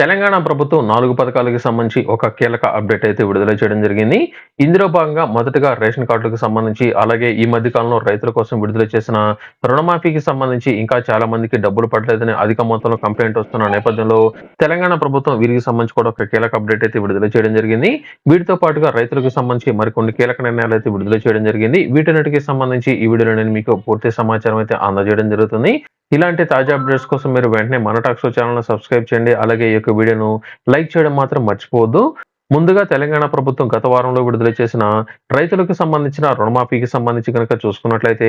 తెలంగాణ ప్రభుత్వం నాలుగు పథకాలకు సంబంధించి ఒక కీలక అప్డేట్ అయితే విడుదల చేయడం జరిగింది. ఇందులో భాగంగా మొదటగా రేషన్ కార్డులకు సంబంధించి అలాగే ఈ మధ్య కాలంలో రైతుల కోసం విడుదల చేసిన రుణమాఫీకి సంబంధించి ఇంకా చాలా మందికి డబ్బులు పడలేదని అధిక మొత్తంలో కంప్లైంట్ వస్తున్న నేపథ్యంలో తెలంగాణ ప్రభుత్వం వీరికి సంబంధించి కూడా ఒక కీలక అప్డేట్ అయితే విడుదల చేయడం జరిగింది. వీటితో పాటుగా రైతులకు సంబంధించి మరికొన్ని కీలక నిర్ణయాలు అయితే విడుదల చేయడం జరిగింది. వీటన్నిటికి సంబంధించి ఈ వీడియోలో నేను మీకు పూర్తి సమాచారం అయితే అందజేయడం జరుగుతుంది. ఇలాంటి తాజా అప్డేట్స్ కోసం మీరు వెంటనే మన టాక్స్ ఛానల్ సబ్స్క్రైబ్ చేయండి. అలాగే యొక్క వీడియోను లైక్ చేయడం మాత్రం మర్చిపోవద్దు. ముందుగా తెలంగాణ ప్రభుత్వం గత వారంలో విడుదల చేసిన రైతులకు సంబంధించిన రుణమాఫీకి సంబంధించి కనుక చూసుకున్నట్లయితే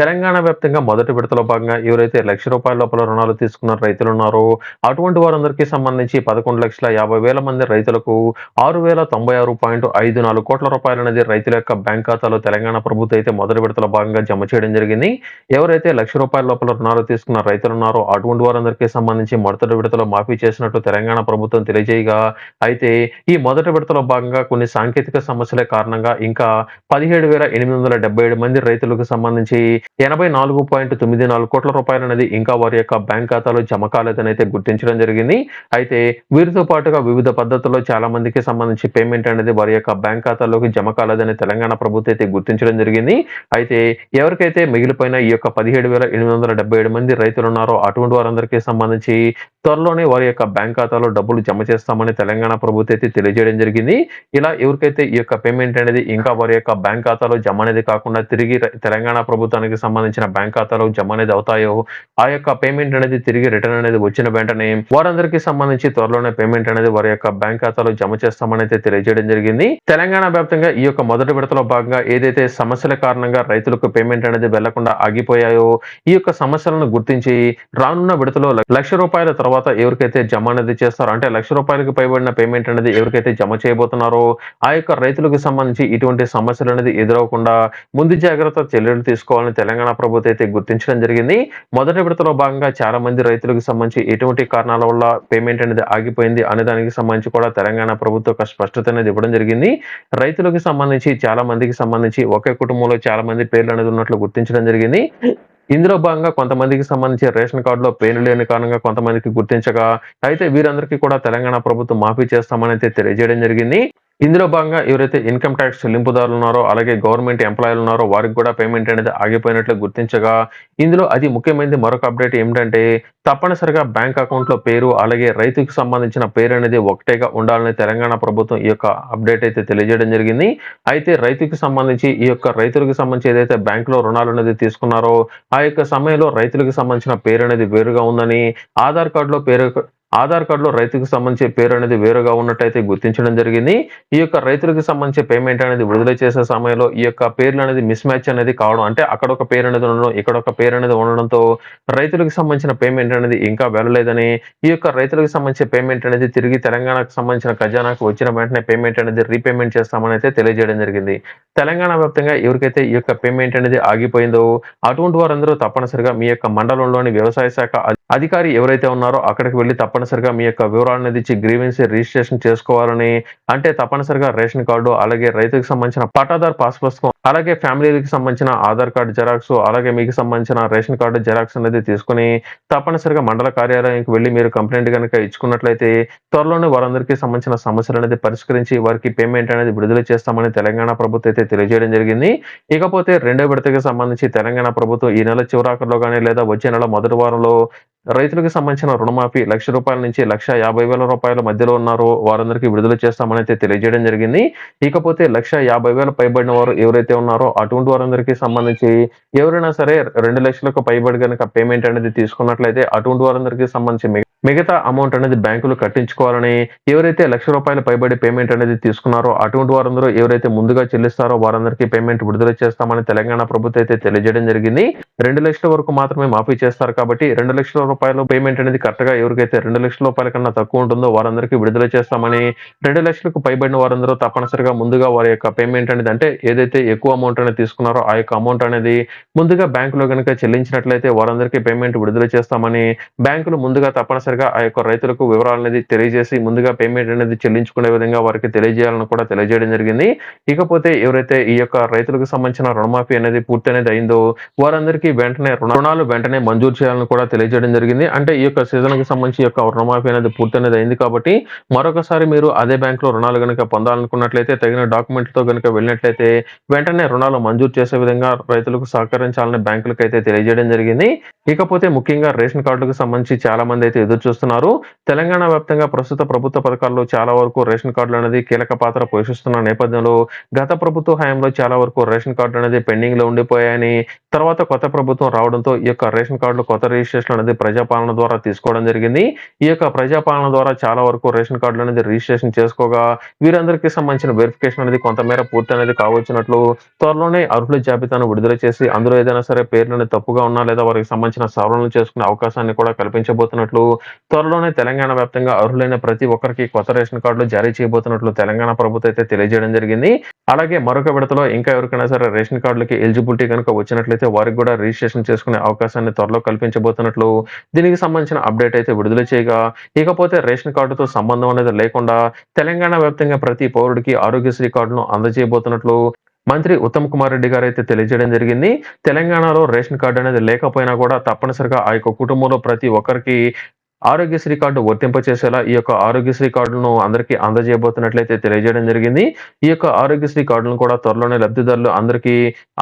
తెలంగాణ వ్యాప్తంగా మొదటి విడతలో భాగంగా ఎవరైతే లక్ష రూపాయల లోపల రుణాలు తీసుకున్న రైతులు ఉన్నారో అటువంటి వారందరికీ సంబంధించి పదకొండు లక్షల యాభై వేల మంది రైతులకు ఆరు వేల తొంభై ఆరు పాయింట్ ఐదు నాలుగు కోట్ల రూపాయలు అనేది రైతుల యొక్క బ్యాంక్ ఖాతాలో తెలంగాణ ప్రభుత్వం అయితే మొదటి విడతలో భాగంగా జమ చేయడం జరిగింది. ఎవరైతే లక్ష రూపాయల లోపల రుణాలు తీసుకున్న రైతులు ఉన్నారో అటువంటి వారందరికీ సంబంధించి మొదటి విడతలో మాఫీ చేసినట్టు తెలంగాణ ప్రభుత్వం తెలియజేయగా అయితే ఈ మొదటి విడతలో భాగంగా కొన్ని సాంకేతిక సమస్యల కారణంగా ఇంకా పదిహేడు వేల ఎనిమిది వందల డెబ్బై ఏడు మంది రైతులకు సంబంధించి ఎనభై నాలుగు పాయింట్ తొమ్మిది నాలుగు కోట్ల రూపాయలు అనేది ఇంకా వారి యొక్క బ్యాంక్ ఖాతాలో జమ కాలేదని అయితే గుర్తించడం జరిగింది. అయితే వీరితో పాటుగా వివిధ పద్ధతుల్లో చాలా మందికి సంబంధించి పేమెంట్ అనేది వారి యొక్క బ్యాంక్ ఖాతాలోకి జమ కాలేదని తెలంగాణ ప్రభుత్వం అయితే గుర్తించడం జరిగింది. అయితే ఎవరికైతే మిగిలిపోయిన ఈ యొక్క పదిహేడు వేల ఎనిమిది వందల డెబ్బై ఏడు మంది రైతులు ఉన్నారో అటువంటి వారందరికీ సంబంధించి త్వరలోనే వారి యొక్క బ్యాంక్ ఖాతాలో డబ్బులు జమ చేస్తామని తెలంగాణ ప్రభుత్వం అయితే తెలియజేయడం జరిగింది. ఇలా ఎవరికైతే ఈ యొక్క పేమెంట్ అనేది ఇంకా వారి యొక్క బ్యాంక్ ఖాతాలో జమ అనేది కాకుండా తిరిగి తెలంగాణ ప్రభుత్వానికి సంబంధించిన బ్యాంక్ ఖాతాలో జమ అనేది అవుతాయో ఆ యొక్క పేమెంట్ అనేది తిరిగి రిటర్న్ అనేది వచ్చిన వెంటనే వారందరికీ సంబంధించి త్వరలోనే పేమెంట్ అనేది వారి యొక్క బ్యాంక్ ఖాతాలో జమ చేస్తామని అయితే తెలియజేయడం జరిగింది. తెలంగాణ వ్యాప్తంగా ఈ యొక్క మొదటి విడతలో భాగంగా ఏదైతే సమస్యల కారణంగా రైతులకు పేమెంట్ అనేది వెళ్ళకుండా ఆగిపోయాయో ఈ యొక్క సమస్యలను గుర్తించి రానున్న విడతలో లక్ష రూపాయల తర్వాత ఎవరికైతే జమ అనేది చేస్తారో అంటే లక్ష రూపాయలకు పైబడిన పేమెంట్ అనేది ఎవరికైతే జమ చేయబోతున్నారో ఆ యొక్క రైతులకు సంబంధించి ఇటువంటి సమస్యలు అనేది ఎదురవకుండా ముందు జాగ్రత్త చర్యలు తీసుకోవాలని తెలంగాణ ప్రభుత్వం అయితే గుర్తించడం జరిగింది. మొదటి విడతలో భాగంగా చాలా మంది రైతులకు సంబంధించి ఎటువంటి కారణాల వల్ల పేమెంట్ అనేది ఆగిపోయింది అనే దానికి సంబంధించి కూడా తెలంగాణ ప్రభుత్వం ఒక స్పష్టత అనేది ఇవ్వడం జరిగింది. రైతులకు సంబంధించి చాలా మందికి సంబంధించి ఒకే కుటుంబంలో చాలా మంది పేర్లు అనేది ఉన్నట్లు గుర్తించడం జరిగింది. ఇందులో భాగంగా కొంతమందికి సంబంధించి రేషన్ కార్డులో పేర్లు లేని కారణంగా కొంతమందికి గుర్తించగా అయితే వీరందరికీ కూడా తెలంగాణ ప్రభుత్వం మాఫీ చేస్తామని అయితే తెలియజేయడం జరిగింది. ఇందులో భాగంగా ఎవరైతే ఇన్కమ్ ట్యాక్స్ చెల్లింపుదారులు ఉన్నారో అలాగే గవర్నమెంట్ ఎంప్లాయీలు ఉన్నారో వారికి కూడా పేమెంట్ అనేది ఆగిపోయినట్లు గుర్తించగా ఇందులో అది ముఖ్యమైనది మరొక అప్డేట్ ఏమిటంటే తప్పనిసరిగా బ్యాంక్ అకౌంట్లో పేరు అలాగే రైతుకు సంబంధించిన పేరు అనేది ఒకటేగా ఉండాలని తెలంగాణ ప్రభుత్వం ఈ యొక్క అప్డేట్ అయితే తెలియజేయడం జరిగింది. అయితే రైతుకి సంబంధించి ఈ యొక్క రైతులకు సంబంధించి ఏదైతే బ్యాంకులో రుణాలు అనేది తీసుకున్నారో ఆ యొక్క సమయంలో రైతులకు సంబంధించిన పేరు అనేది వేరుగా ఉందని ఆధార్ కార్డులో పేరు ఆధార్ కార్డులో రైతుకు సంబంధించి పేరు అనేది వేరుగా ఉన్నట్టయితే గుర్తించడం జరిగింది. ఈ యొక్క రైతులకు సంబంధించి పేమెంట్ అనేది విడుదల చేసే సమయంలో ఈ యొక్క పేర్లు అనేది మిస్ మ్యాచ్ అనేది కావడం అంటే అక్కడ ఒక పేరు అనేది ఉండడం ఇక్కడ ఒక పేరు అనేది ఉండడంతో రైతులకు సంబంధించిన పేమెంట్ అనేది ఇంకా వెళ్ళలేదని ఈ యొక్క రైతులకు సంబంధించిన పేమెంట్ అనేది తిరిగి తెలంగాణకు సంబంధించిన ఖజానాకు వచ్చిన వెంటనే పేమెంట్ అనేది రీపేమెంట్ చేస్తామని అయితే తెలియజేయడం జరిగింది. తెలంగాణ వ్యాప్తంగా ఎవరికైతే ఈ యొక్క పేమెంట్ అనేది ఆగిపోయిందో అటువంటి వారందరూ తప్పనిసరిగా మీ యొక్క మండలంలోని వ్యవసాయ శాఖ అధికారి ఎవరైతే ఉన్నారో అక్కడికి వెళ్ళి తప్పనిసరిగా మీ యొక్క వివరాలను ఇచ్చి గ్రీవెన్స్ రిజిస్ట్రేషన్ చేసుకోవాలని అంటే తప్పనిసరిగా రేషన్ కార్డు అలాగే రైతుకు సంబంధించిన పట్టాదారు పాస్ పుస్తకం అలాగే ఫ్యామిలీకి సంబంధించిన ఆధార్ కార్డు జెరాక్స్ అలాగే మీకు సంబంధించిన రేషన్ కార్డు జెరాక్స్ అనేది తీసుకుని తప్పనిసరిగా మండల కార్యాలయానికి వెళ్ళి మీరు కంప్లైంట్ కనుక ఇచ్చుకున్నట్లయితే త్వరలోనే వారందరికీ సంబంధించిన సమస్యలు అనేది పరిష్కరించి వారికి పేమెంట్ అనేది విడుదల చేస్తామని తెలంగాణ ప్రభుత్వం అయితే తెలియజేయడం జరిగింది. ఇకపోతే రెండో విడతకి సంబంధించి తెలంగాణ ప్రభుత్వం ఈ నెల చివరాకర్లో కానీ లేదా వచ్చే నెల మొదటి వారంలో రైతులకు సంబంధించిన రుణమాఫీ లక్ష రూపాయల నుంచి లక్ష యాభై వేల రూపాయల మధ్యలో ఉన్నారో. వారందరికీ విడుదల చేస్తామని అయితే తెలియజేయడం జరిగింది. ఇకపోతే లక్ష యాభై వేల పైబడిన వారు ఎవరైతే ఉన్నారో అటువంటి వారందరికీ సంబంధించి ఎవరైనా సరే రెండు లక్షలకు పైబడి కనుక పేమెంట్ అనేది తీసుకున్నట్లయితే అటువంటి వారందరికీ సంబంధించి మిగతా అమౌంట్ అనేది బ్యాంకులు కట్టించుకోవాలని ఎవరైతే లక్ష రూపాయల పైబడి పేమెంట్ అనేది తీసుకున్నారో అటువంటి వారందరూ ఎవరైతే ముందుగా చెల్లిస్తారో వారందరికీ పేమెంట్ విడుదల చేస్తామని తెలంగాణ ప్రభుత్వం అయితే తెలియజేయడం జరిగింది. రెండు లక్షల వరకు మాత్రమే మాఫీ చేస్తారు కాబట్టి రెండు లక్షల రూపాయలు పేమెంట్ అనేది కరెక్ట్గా ఎవరికైతే రెండు లక్షల రూపాయల కన్నా తక్కువ ఉంటుందో వారందరికీ విడుదల చేస్తామని రెండు లక్షలకు పైబడిన వారందరూ తప్పనిసరిగా ముందుగా వారి యొక్క పేమెంట్ అనేది అంటే ఏదైతే ఎక్కువ అమౌంట్ అనేది తీసుకున్నారో ఆ యొక్క అమౌంట్ అనేది ముందుగా బ్యాంకులో కనుక చెల్లించినట్లయితే వారందరికీ పేమెంట్ విడుదల చేస్తామని బ్యాంకులు ముందుగా తప్పనిసరిగా ఆ యొక్క రైతులకు వివరాలు అనేది తెలియజేసి ముందుగా పేమెంట్ అనేది చెల్లించుకునే విధంగా వారికి తెలియజేయాలని కూడా తెలియజేయడం జరిగింది. ఇకపోతే ఎవరైతే ఈ యొక్క రైతులకు సంబంధించిన రుణమాఫీ అనేది పూర్తి అనేది అయిందో వారందరికీ వెంటనే రుణాలు వెంటనే మంజూరు చేయాలని కూడా తెలియజేయడం జరిగింది. జరిగింది. అంటే ఈ యొక్క సీజన్‌కి సంబంధించి ఈ యొక్క రుణమాఫీ అనేది పూర్తనేది అయింది కాబట్టి, మరొకసారి మీరు అదే బ్యాంకులో రుణాలు కనుక పొందాలనుకున్నట్లయితే తగిన డాక్యుమెంట్‌లతో కనుక వెళ్ళినట్లయితే వెంటనే రుణాలు మంజూరు చేసే విధంగా రైతులకు సహకరించాలని బ్యాంకులకైతే తెలియజేయడం జరిగింది. ఇకపోతే ముఖ్యంగా రేషన్ కార్డులకు సంబంధించి చాలా మంది అయితే ఎదురు చూస్తున్నారు. తెలంగాణ వ్యాప్తంగా ప్రస్తుత ప్రభుత్వ పథకాల్లో చాలా వరకు రేషన్ కార్డులు అనేది కీలక పాత్ర పోషిస్తున్న నేపథ్యంలో గత ప్రభుత్వ హయాంలో చాలా వరకు రేషన్ కార్డులు అనేది పెండింగ్‌లో ఉండిపోయాయని, తర్వాత కొత్త ప్రభుత్వం రావడంతో ఈ యొక్క రేషన్ కార్డులు కొత్త రిజిస్ట్రేషన్ అనేది ప్రజాపాలన ద్వారా తీసుకోవడం జరిగింది. ఈ యొక్క ప్రజాపాలన ద్వారా చాలా వరకు రేషన్ కార్డులు అనేది రిజిస్ట్రేషన్ చేసుకోగా వీరందరికీ సంబంధించిన వెరిఫికేషన్ అనేది కొంతమేర పూర్తి అనేది కావచ్చునట్లు త్వరలోనే అర్హుల జాబితాను విడుదల చేసి అందులో ఏదైనా సరే పేర్లని తప్పుగా ఉన్నా లేదా వారికి సంబంధించిన సవరణలు చేసుకునే అవకాశాన్ని కూడా కల్పించబోతున్నట్లు త్వరలోనే తెలంగాణ వ్యాప్తంగా అర్హులైన ప్రతి ఒక్కరికి కొత్త రేషన్ కార్డులు జారీ చేయబోతున్నట్లు తెలంగాణ ప్రభుత్వం అయితే తెలియజేయడం జరిగింది. అలాగే మరొక విడతలో ఇంకా ఎవరికైనా సరే రేషన్ కార్డులకి ఎలిజిబిలిటీ కనుక వచ్చినట్లయితే వారికి కూడా రిజిస్ట్రేషన్ చేసుకునే అవకాశాన్ని త్వరలో కల్పించబోతున్నట్లు దీనికి సంబంధించిన అప్డేట్ అయితే విడుదల చేయగా, ఇకపోతే రేషన్ కార్డుతో సంబంధం అనేది లేకుండా తెలంగాణ వ్యాప్తంగా ప్రతి పౌరుడికి ఆరోగ్యశ్రీ కార్డును అందజేయబోతున్నట్లు మంత్రి ఉత్తమ్ కుమార్ రెడ్డి గారు అయితే తెలియజేయడం జరిగింది. తెలంగాణలో రేషన్ కార్డు అనేది లేకపోయినా కూడా తప్పనిసరిగా ఆ యొక్క కుటుంబంలో ప్రతి ఒక్కరికి ఆరోగ్యశ్రీ కార్డు వర్తింపచేసేలా ఈ యొక్క ఆరోగ్యశ్రీ కార్డును అందరికీ అందజేయబోతున్నట్లయితే తెలియజేయడం జరిగింది. ఈ యొక్క ఆరోగ్యశ్రీ కార్డులను కూడా త్వరలోనే లబ్ధిదారులు అందరికీ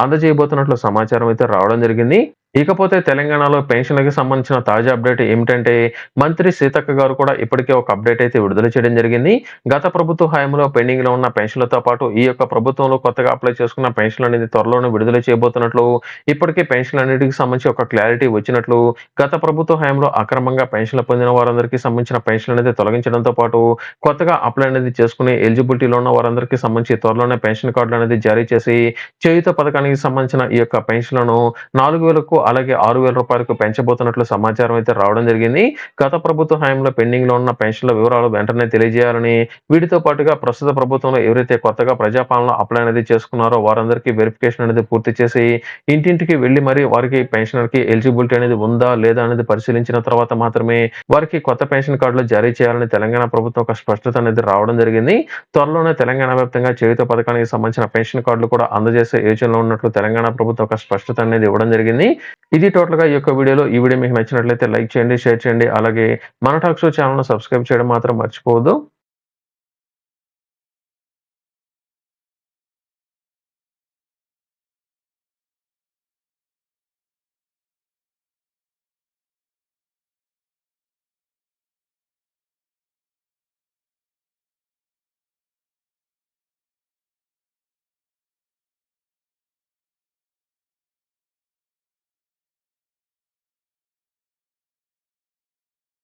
అందజేయబోతున్నట్లు సమాచారం అయితే రావడం జరిగింది. ఇకపోతే తెలంగాణలో పెన్షన్లకు సంబంధించిన తాజా అప్డేట్ ఏమిటంటే మంత్రి సీతక్క గారు కూడా ఇప్పటికే ఒక అప్డేట్ అయితే విడుదల చేయడం జరిగింది. గత ప్రభుత్వ హయాంలో పెండింగ్‌లో ఉన్న పెన్షన్‌లతో పాటు ఈ యొక్క ప్రభుత్వంలో కొత్తగా అప్లై చేసుకున్న పెన్షన్‌లు అనేది త్వరలోనే విడుదల చేయబోతున్నట్లు ఇప్పటికే పెన్షన్‌లన్నిటికి సంబంధించి ఒక క్లారిటీ వచ్చినట్లు గత ప్రభుత్వ హయాంలో అక్రమంగా పెన్షన్‌లు పొందిన వారందరికీ సంబంధించిన పెన్షన్‌లు అనేది తొలగించడంతో పాటు కొత్తగా అప్లై అనేది చేసుకుని ఎలిజిబిలిటీలో ఉన్న వారందరికీ సంబంధించి త్వరలోనే పెన్షన్ కార్డులు అనేది జారీ చేసి చేయుత పథకానికి సంబంధించిన ఈ యొక్క పెన్షన్‌లను 4000కు అలాగే ఆరు వేల రూపాయలకు పెంచబోతున్నట్లు సమాచారం అయితే రావడం జరిగింది. గత ప్రభుత్వ హయాంలో పెండింగ్‌లో ఉన్న పెన్షన్‌ల వివరాలు వెంటనే తెలియజేయాలని, వీటితో పాటుగా ప్రస్తుత ప్రభుత్వంలో ఎవరైతే కొత్తగా ప్రజాపాలన అప్లై అనేది చేసుకున్నారో వారందరికీ వెరిఫికేషన్ అనేది పూర్తి చేసి ఇంటింటికి వెళ్ళి మరి వారికి పెన్షనర్‌కి ఎలిజిబిలిటీ అనేది ఉందా? లేదా? అనేది పరిశీలించిన తర్వాత మాత్రమే వారికి కొత్త పెన్షన్ కార్డులు జారీ చేయాలని తెలంగాణ ప్రభుత్వం ఒక స్పష్టత అనేది రావడం జరిగింది. త్వరలోనే తెలంగాణ వ్యాప్తంగా చేయుత పథకానికి సంబంధించిన పెన్షన్ కార్డులు కూడా అందజేసే యోచనలో ఉన్నట్లు తెలంగాణ ప్రభుత్వం ఒక స్పష్టత అనేది ఇవ్వడం జరిగింది. ఇది టోటల్‌గా ఈ యొక్క వీడియోలో. ఈ వీడియో మీకు నచ్చినట్లయితే లైక్ చేయండి, షేర్ చేయండి. అలాగే మన టాక్ షో ఛానల్ను సబ్స్క్రైబ్ చేయడం మాత్రం మర్చిపోవద్దు.